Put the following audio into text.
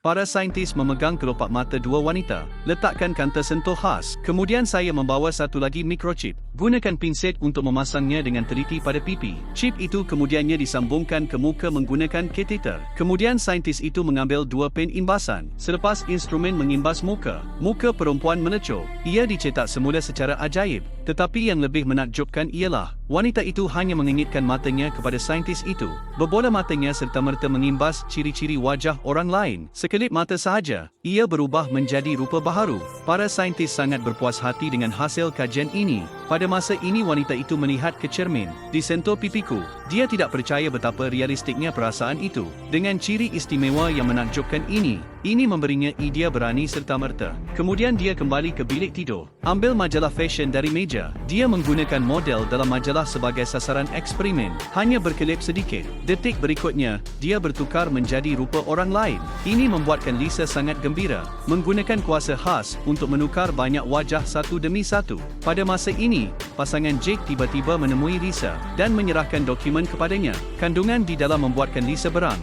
Para saintis memegang kelopak mata dua wanita. Letakkan kanta sentuh khas. Kemudian saya membawa satu lagi mikrochip. Gunakan pinset untuk memasangnya dengan teliti pada pipi. Chip itu kemudiannya disambungkan ke muka menggunakan kateter. Kemudian saintis itu mengambil dua pen imbasan. Selepas instrumen mengimbas muka, muka perempuan melecur. Ia dicetak semula secara ajaib. Tetapi yang lebih menakjubkan ialah, wanita itu hanya mengingatkan matanya kepada saintis itu. Berbola matanya serta-merta mengimbas ciri-ciri wajah orang lain. Sekelip mata sahaja, ia berubah menjadi rupa baharu. Para saintis sangat berpuas hati dengan hasil kajian ini. Pada masa ini wanita itu melihat ke cermin, disentuh pipiku. Dia tidak percaya betapa realistiknya perasaan itu. Dengan ciri istimewa yang menakjubkan ini, ini memberinya idea berani serta-merta. Kemudian dia kembali ke bilik tidur. Ambil majalah fashion dari meja. Dia menggunakan model dalam majalah sebagai sasaran eksperimen. Hanya berkelip sedikit. Detik berikutnya, dia bertukar menjadi rupa orang lain. Ini membuatkan Lisa sangat gembira. Menggunakan kuasa khas untuk menukar banyak wajah satu demi satu. Pada masa ini, pasangan Jake tiba-tiba menemui Lisa dan menyerahkan dokumen kepadanya. Kandungan di dalam membuatkan Lisa berang.